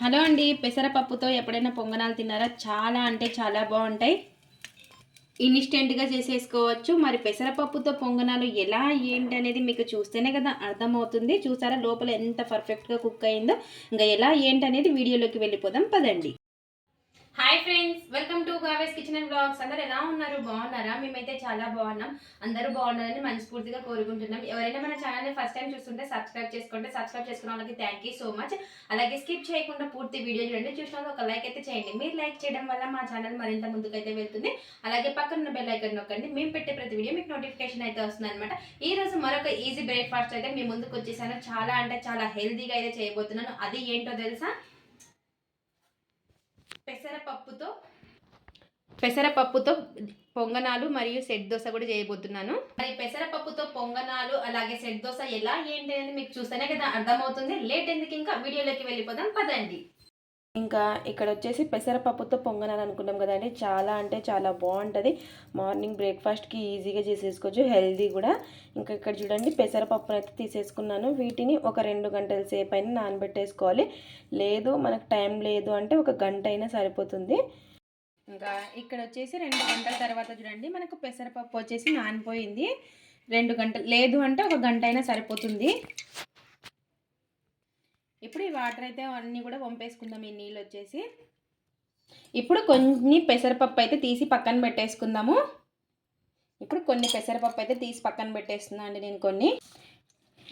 Hello అండి పెసరపప్పుతో ఎప్పుడైనా పొంగనాలు తిన్నారా? చాలా అంటే చాలా బాగుంటాయి. ఇన్స్టెంట్గా చేసేసుకోవచ్చు. మరి పెసరపప్పుతో పొంగనాలు ఎలా ఏంటి అనేది మీకు చూస్తేనే కదా అర్థమవుతుంది. చూసారా లోపల ఎంత పర్ఫెక్ట్గా కుక్ అయిందో. ఇంకా ఎలా ఏంటి అనేది వీడియోలోకి వెళ్ళిపోదాం. పదండి. Hi friends welcome to Gavi's kitchen and blogs అందరు ఎలా ఉన్నారు? బాగున్నారా? మేమైతే చాలా బాగున్నాం. అందరూ బాగున్నారని మనస్ఫూర్తిగా కోరుకుంటున్నాం. ఎవరైనా మన ఛానల్ని ఫస్ట్ టైం చూస్తుంటే సబ్స్క్రైబ్ చేసుకోండి. సబ్స్క్రైబ్ చేసుకున్న వాళ్ళకి థ్యాంక్ యూ సో మచ్ అలాగే స్కిప్ చేయకుండా పూర్తి వీడియో చూడండి. చూసిన ఒక లైక్ అయితే చేయండి. మీరు లైక్ చేయడం వల్ల మా ఛానల్ మరింత ముందుకైతే వెళ్తుంది. అలాగే పక్కన ఉన్న బెల్ ఐకన్ నొక్కండి. మేము పెట్టే ప్రతి వీడియో మీకు నోటిఫికేషన్ అయితే వస్తుంది అనమాట ఈ రోజు మరొక ఈజీ బ్రేక్ఫాస్ట్ అయితే మీ ముందుకు వచ్చేసాను. చాలా అంటే చాలా హెల్తీగా అయితే చేయబోతున్నాను. అది ఏంటో తెలుసా? పెసరపప్పుతో పెసరపప్పుతో పొంగనాలు మరియు సెట్ దోశ కూడా చేయబోతున్నాను. మరి పెసరపప్పుతో పొంగనాలు అలాగే సెట్ దోశ ఎలా ఏంటి అనేది మీకు చూస్తేనే కదా అర్థమవుతుంది. లేట్ ఎందుకు ఇంకా? వీడియోలోకి వెళ్ళిపోదాం. పదండి. ఇంకా ఇక్కడ వచ్చేసి పెసరపప్పుతో పొంగనాలు అనుకున్నాం కదండి. చాలా అంటే చాలా బాగుంటుంది మార్నింగ్ బ్రేక్ఫాస్ట్కి ఈజీగా చేసేసుకోవచ్చు హెల్దీ కూడా. ఇంకా ఇక్కడ చూడండి పెసరపప్పును అయితే తీసేసుకున్నాను. వీటిని ఒక రెండు గంటల సేపు అయినా నానబెట్టేసుకోవాలి. లేదు మనకు టైం లేదు అంటే ఒక గంట అయినా సరిపోతుంది. ఇంకా ఇక్కడ వచ్చేసి రెండు గంటల తర్వాత చూడండి మనకు పెసరపప్పు వచ్చేసి నానిపోయింది. రెండు గంటలు లేదు అంటే ఒక గంట అయినా సరిపోతుంది. ఇప్పుడు ఈ వాటర్ అయితే అన్నీ కూడా వంపేసుకుందాం ఈ నీళ్ళు వచ్చేసి. ఇప్పుడు కొన్ని పెసరపప్పు అయితే తీసి పక్కన పెట్టేసుకుందాము. ఇప్పుడు కొన్ని పెసరపప్పు అయితే తీసి పక్కన పెట్టేస్తున్నా అండి నేను కొన్ని.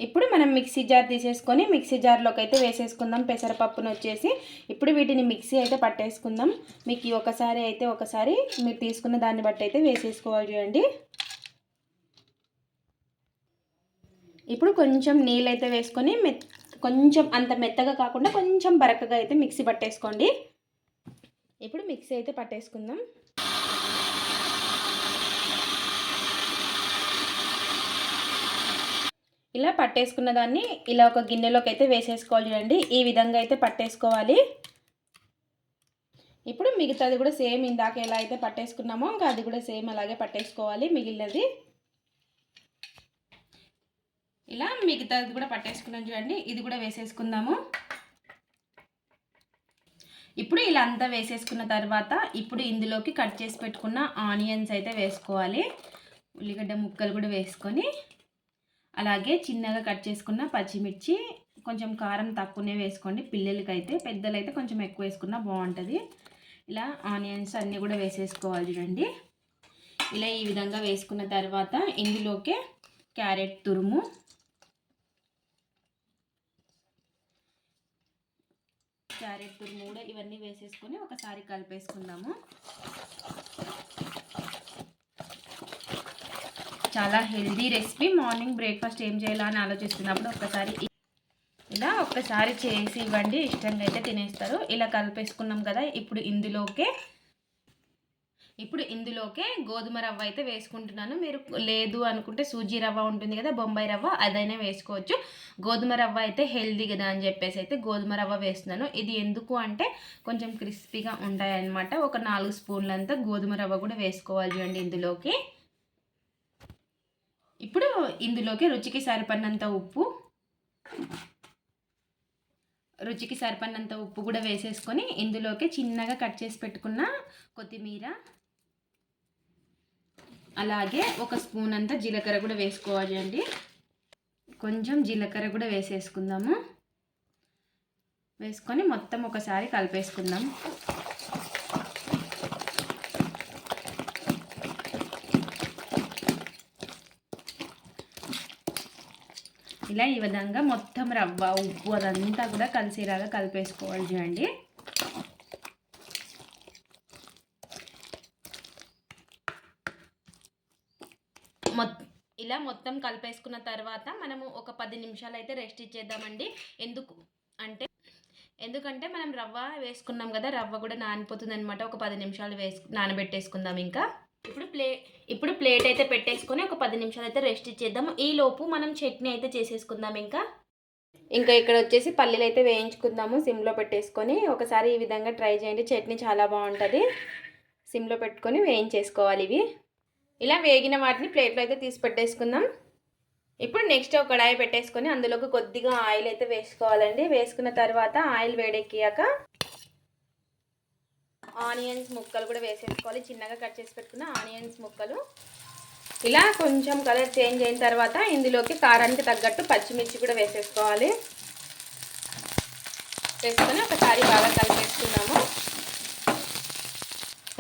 ఇప్పుడు మనం మిక్సీ జార్ తీసేసుకొని మిక్సీ జార్లోకి అయితే వేసేసుకుందాం పెసరపప్పును వచ్చేసి. ఇప్పుడు వీటిని మిక్సీ అయితే పట్టేసుకుందాం. మీకు ఒకసారి అయితే ఒకసారి మీరు తీసుకున్న దాన్ని బట్టి అయితే వేసేసుకోవాలి చూడండి. ఇప్పుడు కొంచెం నీళ్ళు అయితే వేసుకొని మెత్ కొంచెం అంత మెత్తగా కాకుండా కొంచెం బరకగా అయితే మిక్సీ పట్టేసుకోండి. ఇప్పుడు మిక్సీ అయితే పట్టేసుకుందాం. ఇలా పట్టేసుకున్న దాన్ని ఇలా ఒక గిన్నెలోకి అయితే వేసేసుకోవాలి చూడండి. ఈ విధంగా అయితే పట్టేసుకోవాలి. ఇప్పుడు మిగతాది కూడా సేమ్ ఇందాక ఎలా అయితే పట్టేసుకున్నామో ఇంకా అది కూడా సేమ్ అలాగే పట్టేసుకోవాలి మిగిలినది. ఇలా మిగతాది కూడా పట్టేసుకున్నాం చూడండి. ఇది కూడా వేసేసుకుందాము. ఇప్పుడు ఇలా అంతా వేసేసుకున్న తర్వాత ఇప్పుడు ఇందులోకి కట్ చేసి పెట్టుకున్న ఆనియన్స్ అయితే వేసుకోవాలి. ఉల్లిగడ్డ ముక్కలు కూడా వేసుకొని అలాగే చిన్నగా కట్ చేసుకున్న పచ్చిమిర్చి కొంచెం కారం తక్కువనే వేసుకోండి. పిల్లలకైతే పెద్దలైతే కొంచెం ఎక్కువ వేసుకున్నా బాగుంటుంది. ఇలా ఆనియన్స్ అన్నీ కూడా వేసేసుకోవాలి చూడండి. ఇలా ఈ విధంగా వేసుకున్న తర్వాత ఇందులోకే క్యారెట్ తురుము క్యారెట్ తురుము కూడా ఇవన్నీ వేసేసుకొని ఒకసారి కలిపేసుకుందాము. చాలా హెల్దీ రెసిపీ. మార్నింగ్ బ్రేక్ఫాస్ట్ ఏం చేయాలని ఆలోచిస్తున్నప్పుడు ఒక్కసారి ఇలా ఒక్కసారి చేసి ఇవ్వండి. ఇష్టంగా అయితే తినేస్తారు. ఇలా కలిపేసుకున్నాం కదా ఇప్పుడు ఇందులోకే ఇప్పుడు ఇందులోకే గోధుమ రవ్వ అయితే వేసుకుంటున్నాను. మీరు లేదు అనుకుంటే సూజీ రవ్వ ఉంటుంది కదా బొంబాయి రవ్వ అదైనా వేసుకోవచ్చు. గోధుమ రవ్వ అయితే హెల్దీ కదా అని చెప్పేసి అయితే గోధుమ రవ్వ వేస్తున్నాను. ఇది ఎందుకు అంటే కొంచెం క్రిస్పీగా ఉంటాయన్నమాట. ఒక నాలుగు స్పూన్లంతా గోధుమ రవ్వ కూడా వేసుకోవాలి చూడండి ఇందులోకి. ఇప్పుడు ఇందులోకి రుచికి సరిపడినంత ఉప్పు రుచికి సరిపడినంత ఉప్పు కూడా వేసేసుకొని ఇందులోకి చిన్నగా కట్ చేసి పెట్టుకున్న కొత్తిమీర అలాగే ఒక స్పూన్ అంతా జీలకర్ర కూడా వేసుకోవాలి అండి. కొంచెం జీలకర్ర కూడా వేసేసుకుందాము. వేసుకొని మొత్తం ఒకసారి కలిపేసుకుందాం. ఇలా ఈ విధంగా మొత్తం రవ్వ ఉప్పు అదంతా కూడా కలిసేలాగా కలిపేసుకోవాలి చూడండి. ఇలా మొత్తం కలిపేసుకున్న తర్వాత మనము ఒక పది నిమిషాలు అయితే రెస్ట్ ఇచ్చేద్దామండి. ఎందుకు అంటే ఎందుకంటే మనం రవ్వ వేసుకున్నాం కదా రవ్వ కూడా నానిపోతుంది అనమాట ఒక పది నిమిషాలు వేసు నానబెట్టేసుకుందాం ఇంకా. ఇప్పుడు ప్లే ఇప్పుడు ప్లేట్ అయితే పెట్టేసుకొని ఒక పది నిమిషాలు అయితే రెస్ట్ ఇచ్చేద్దాము ఈలోపు మనం చట్నీ అయితే చేసేసుకుందాం ఇంకా. ఇంకా ఇక్కడ వచ్చేసి పల్లీలు అయితే వేయించుకుందాము. సిమ్లో పెట్టేసుకొని ఒకసారి ఈ విధంగా ట్రై చేయండి. చట్నీ చాలా బాగుంటుంది. సిమ్లో పెట్టుకొని వేయించేసుకోవాలి ఇవి. ఇలా వేగిన వాటిని ప్లేట్లో అయితే తీసి పెట్టేసుకుందాం. ఇప్పుడు నెక్స్ట్ ఒక కడాయి పెట్టేసుకొని అందులోకి కొద్దిగా ఆయిల్ అయితే వేసుకోవాలండి. వేసుకున్న తర్వాత ఆయిల్ వేడెక్కియాక ఆనియన్స్ ముక్కలు కూడా వేసేసుకోవాలి. చిన్నగా కట్ చేసి పెట్టుకున్న ఆనియన్స్ ముక్కలు. ఇలా కొంచెం కలర్ చేంజ్ అయిన తర్వాత ఇందులోకి కారానికి తగ్గట్టు పచ్చిమిర్చి కూడా వేసేసుకోవాలి. వేసుకొని ఒకసారి బాగా కలిపేసుకున్నాము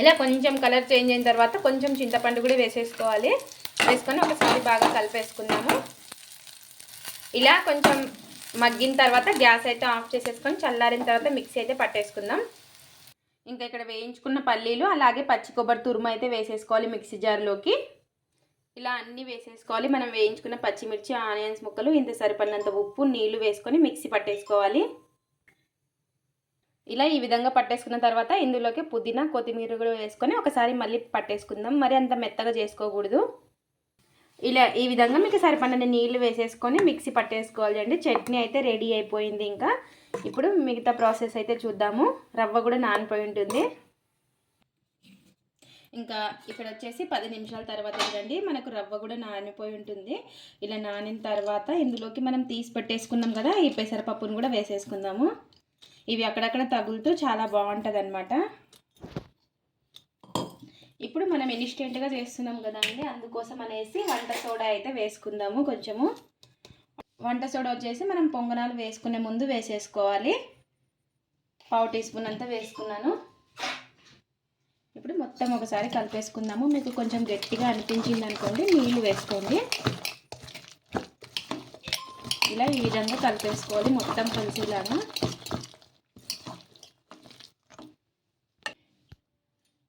ఇలా కొంచెం కలర్ చేంజ్ అయిన తర్వాత కొంచెం చింతపండు కూడా వేసేసుకోవాలి. వేసుకొని ఒకసారి బాగా కలిపేసుకున్నాము ఇలా కొంచెం మగ్గిన తర్వాత గ్యాస్ అయితే ఆఫ్ చేసేసుకొని చల్లారిన తర్వాత మిక్సీ అయితే పట్టేసుకుందాం. ఇంకా ఇక్కడ వేయించుకున్న పల్లీలు అలాగే పచ్చి కొబ్బరి తురుము అయితే వేసేసుకోవాలి మిక్సీ జార్లోకి. ఇలా అన్నీ వేసేసుకోవాలి. మనం వేయించుకున్న పచ్చిమిర్చి ఆనియన్స్ ముక్కలు ఇంత సరిపడినంత ఉప్పు నీళ్ళు వేసుకొని మిక్సీ పట్టేసుకోవాలి. ఇలా ఈ విధంగా పట్టేసుకున్న తర్వాత ఇందులోకి పుదీనా కొత్తిమీర కూడా వేసుకొని ఒకసారి మళ్ళీ పట్టేసుకుందాం. మరి అంత మెత్తగా చేసుకోకూడదు. ఇలా ఈ విధంగా మీకు సరిపడిన నీళ్ళు వేసేసుకొని మిక్సీ పట్టేసుకోవాలి చట్నీ అయితే రెడీ అయిపోయింది ఇంకా. ఇప్పుడు మిగతా ప్రాసెస్ అయితే చూద్దాము. రవ్వ కూడా నానిపోయి ఉంటుంది. ఇంకా ఇక్కడ వచ్చేసి పది నిమిషాల తర్వాత ఏంటండి మనకు రవ్వ కూడా నానిపోయి ఉంటుంది. ఇలా నానిన తర్వాత ఇందులోకి మనం తీసి పెట్టేసుకున్నాం కదా ఈ పెసరపప్పును కూడా వేసేసుకుందాము. ఇవి అక్కడక్కడ తగులుతూ చాలా బాగుంటుంది అనమాట ఇప్పుడు మనం ఇన్స్టెంట్గా చేస్తున్నాం కదండి అందుకోసం అనేసి వంట సోడా అయితే వేసుకుందాము కొంచెము. వంట సోడా వచ్చేసి మనం పొంగనాలు వేసుకునే ముందు వేసేసుకోవాలి. పావు టీ స్పూన్ అంతా వేసుకున్నాను. ఇప్పుడు మొత్తం ఒకసారి కలిపేసుకుందాము. మీకు కొంచెం గట్టిగా అనిపించింది అనుకోండి నీళ్ళు వేసుకోండి. ఇలా ఈ విధంగా కలిపేసుకోవాలి మొత్తం కలిసేలాగా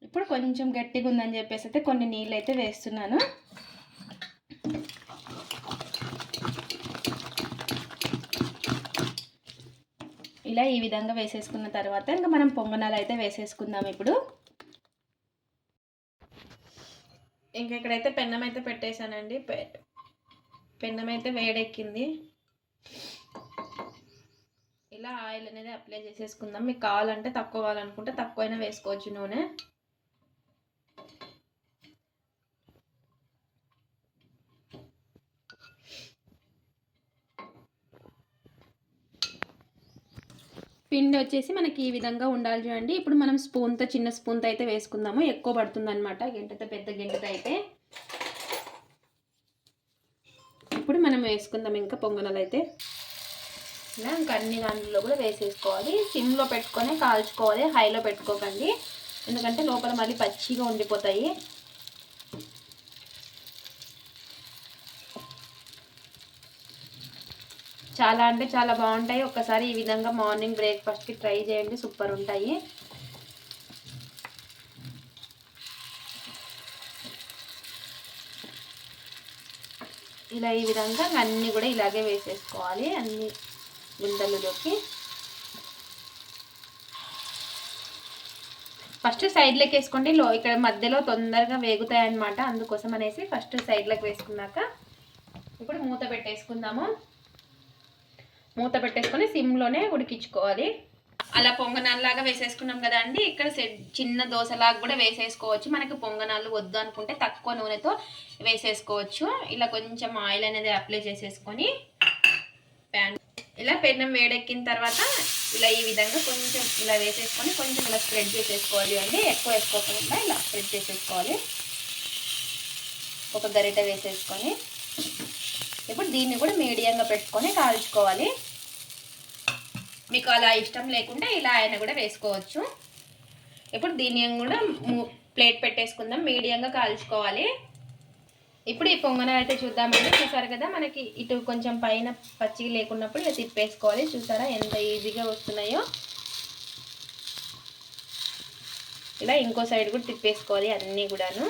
ఇప్పుడు కొంచెం గట్టిగా ఉందని చెప్పేసి అయితే కొన్ని నీళ్ళు అయితే వేస్తున్నాను. ఇలా ఈ విధంగా వేసేసుకున్న తర్వాత ఇంకా మనం పొంగనాలు అయితే వేసేసుకుందాం ఇప్పుడు. ఇంకా ఇక్కడైతే పెన్నం అయితే పెట్టేశానండి. పెన్నం అయితే వేడెక్కింది. ఇలా ఆయిల్ అనేది అప్లై చేసేసుకుందాం. మీకు కావాలంటే తక్కువ కావాలనుకుంటే తక్కువైనా వేసుకోవచ్చు నూనె. పిండి వచ్చేసి మనకి ఈ విధంగా ఉండాలి చూడండి. ఇప్పుడు మనం స్పూన్తో చిన్న స్పూన్తో అయితే వేసుకుందాము. ఎక్కువ పడుతుంది అనమాట పెద్ద గంటతో అయితే. ఇప్పుడు మనం వేసుకుందాం ఇంకా పొంగనలు అయితే. ఇలా ఇంకా అన్ని దాంట్లో కూడా వేసేసుకోవాలి. సిమ్లో పెట్టుకొని కాల్చుకోవాలి. హైలో పెట్టుకోకండి. ఎందుకంటే లోపల మళ్ళీ పచ్చిగా ఉండిపోతాయి. చాలా అంటే చాలా బాగుంటాయి. ఒక్కసారి ఈ విధంగా మార్నింగ్ బ్రేక్ఫాస్ట్కి ట్రై చేయండి. సూపర్ ఉంటాయి. ఇలా ఈ విధంగా అన్నీ కూడా ఇలాగే వేసేసుకోవాలి. అన్ని గుంటలలోకి ఫస్ట్ సైడ్లోకి వేసుకోండి. లో ఇక్కడ మధ్యలో తొందరగా వేగుతాయి అన్నమాట అందుకోసం అనేసి ఫస్ట్ సైడ్లోకి వేసుకున్నాక ఇప్పుడు మూత పెట్టేసుకుందాము. మూత పెట్టేసుకొని సిమ్లోనే ఉడికించుకోవాలి. అలా పొంగనాల్లాగా వేసేసుకున్నాం కదా అండి. ఇక్కడ చిన్న దోశలాగా కూడా వేసేసుకోవచ్చు. మనకి పొంగనాలు వద్దు అనుకుంటే తక్కువ నూనెతో వేసేసుకోవచ్చు. ఇలా కొంచెం ఆయిల్ అనేది అప్లై చేసేసుకొని ప్యాన్ ఇలా పెన్నం వేడెక్కిన తర్వాత ఇలా ఈ విధంగా కొంచెం ఇలా వేసేసుకొని కొంచెం ఇలా స్ప్రెడ్ చేసేసుకోవాలి అండి. ఎక్కువ వేసుకోకుండా ఇలా స్ప్రెడ్ చేసేసుకోవాలి. ఒక గరిట వేసేసుకొని ఇప్పుడు దీన్ని కూడా మీడియంగా పెట్టుకొని కాల్చుకోవాలి. మీకు అలా ఇష్టం లేకుంటే ఇలా అయినా కూడా వేసుకోవచ్చు. ఇప్పుడు దీన్ని కూడా ప్లేట్ పెట్టేసుకుందాం మీడియంగా కాల్చుకోవాలి. ఇప్పుడు ఈ పొంగన అయితే చూద్దామండి. చూసారు కదా మనకి ఇటు కొంచెం పైన పచ్చి లేకున్నప్పుడు ఇలా తిప్పేసుకోవాలి. చూసారా ఎంత ఈజీగా వస్తున్నాయో. ఇలా ఇంకో సైడ్ కూడా తిప్పేసుకోవాలి అన్నీ కూడాను.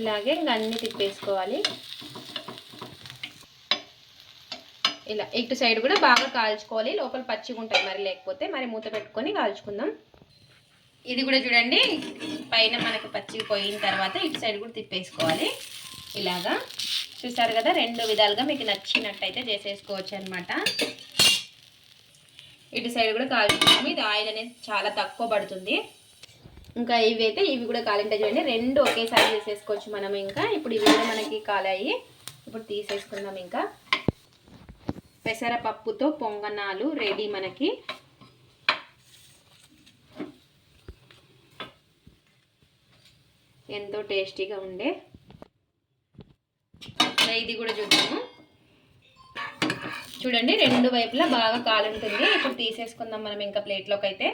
ఇలాగే ఇంకా అన్ని తిప్పేసుకోవాలి. ఇలా ఇటు సైడ్ కూడా బాగా కాల్చుకోవాలి. లోపల పచ్చిగా ఉంటుంది మరి లేకపోతే మరి మూత పెట్టుకొని కాల్చుకుందాం. ఇది కూడా చూడండి పైన మనకు పచ్చిగా పోయిన తర్వాత ఇటు సైడ్ కూడా తిప్పేసుకోవాలి. ఇలాగా చూసారు కదా రెండు విధాలుగా మీకు నచ్చినట్టయితే చేసేసుకోవచ్చు అనమాట ఇటు సైడ్ కూడా కాల్చుకుందాం. ఇది ఆయిల్ అనేది చాలా తక్కువ పడుతుంది. ఇంకా ఇవి అయితే ఇవి కూడా కాలింటే చూడండి. రెండు ఒకేసారి చేసేసుకోవచ్చు మనం ఇంకా. ఇప్పుడు ఇవి కూడా మనకి కాలాయి. ఇప్పుడు తీసేసుకుందాం ఇంకా. పెసరపప్పుతో పొంగనాలు రెడీ మనకి. ఎంతో టేస్టీగా ఉండే. ఇది కూడా చూద్దాము. చూడండి రెండు వైపులా బాగా కాలుంటుంది. ఇప్పుడు తీసేసుకుందాం మనం ఇంకా ప్లేట్లోకి అయితే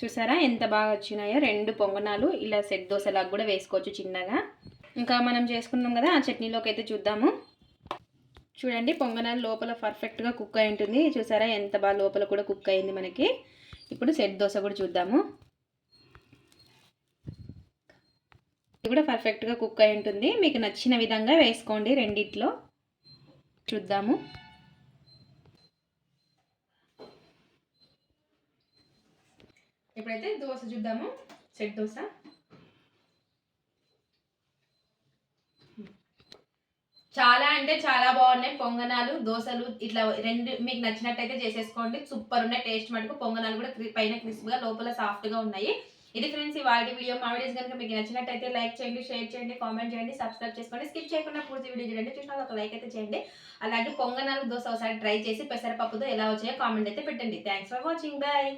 చూసారా? ఎంత బాగా వచ్చినాయో? రెండు పొంగనాలు ఇలా సెట్ దోశలాగా కూడా వేసుకోవచ్చు చిన్నగా. ఇంకా మనం చేసుకున్నాం కదా ఆ చట్నీలోకి అయితే చూద్దాము. చూడండి పొంగనాలు లోపల పర్ఫెక్ట్గా కుక్ అయి ఉంటుంది. చూసారా? ఎంత బాగా లోపల కూడా కుక్ అయింది మనకి. ఇప్పుడు సెట్ దోశ కూడా చూద్దాము. ఇది కూడా పర్ఫెక్ట్గా కుక్ అయి ఉంటుంది. మీకు నచ్చిన విధంగా వేసుకోండి రెండిట్లో. చూద్దాము ఇప్పుడైతే దోశ చూద్దాము సెట్ దోశ చాలా అంటే చాలా బాగున్నాయి పొంగనాలు దోశలు ఇట్లా రెండు మీకు నచ్చినట్టయితే చేసేసుకోండి. సూపర్ ఉన్నాయి. టేస్ట్ మటుకు పొంగనాలు కూడా పైన క్రిస్ప్గా లోపల సాఫ్ట్గా ఉన్నాయి. ఇది ఫ్రెండ్స్ ఇవాళ వీడియో. మా వీడియోస్ కనుక మీకు నచ్చినట్టయితే లైక్ చేయండి షేర్ చేయండి కామెంట్ చేయండి సబ్స్క్రైబ్ చేసుకోండి. స్కిప్ చేయకుండా పూర్తి వీడియో చూడండి. చూసిన ఒక లైక్ అయితే చేయండి. అలాగే పొంగనాలు దోశ ఒకసారి ట్రై చేసి పెసరపప్పుతో ఎలా వచ్చాయో కామెంట్ అయితే పెట్టండి. Thanks for watching bye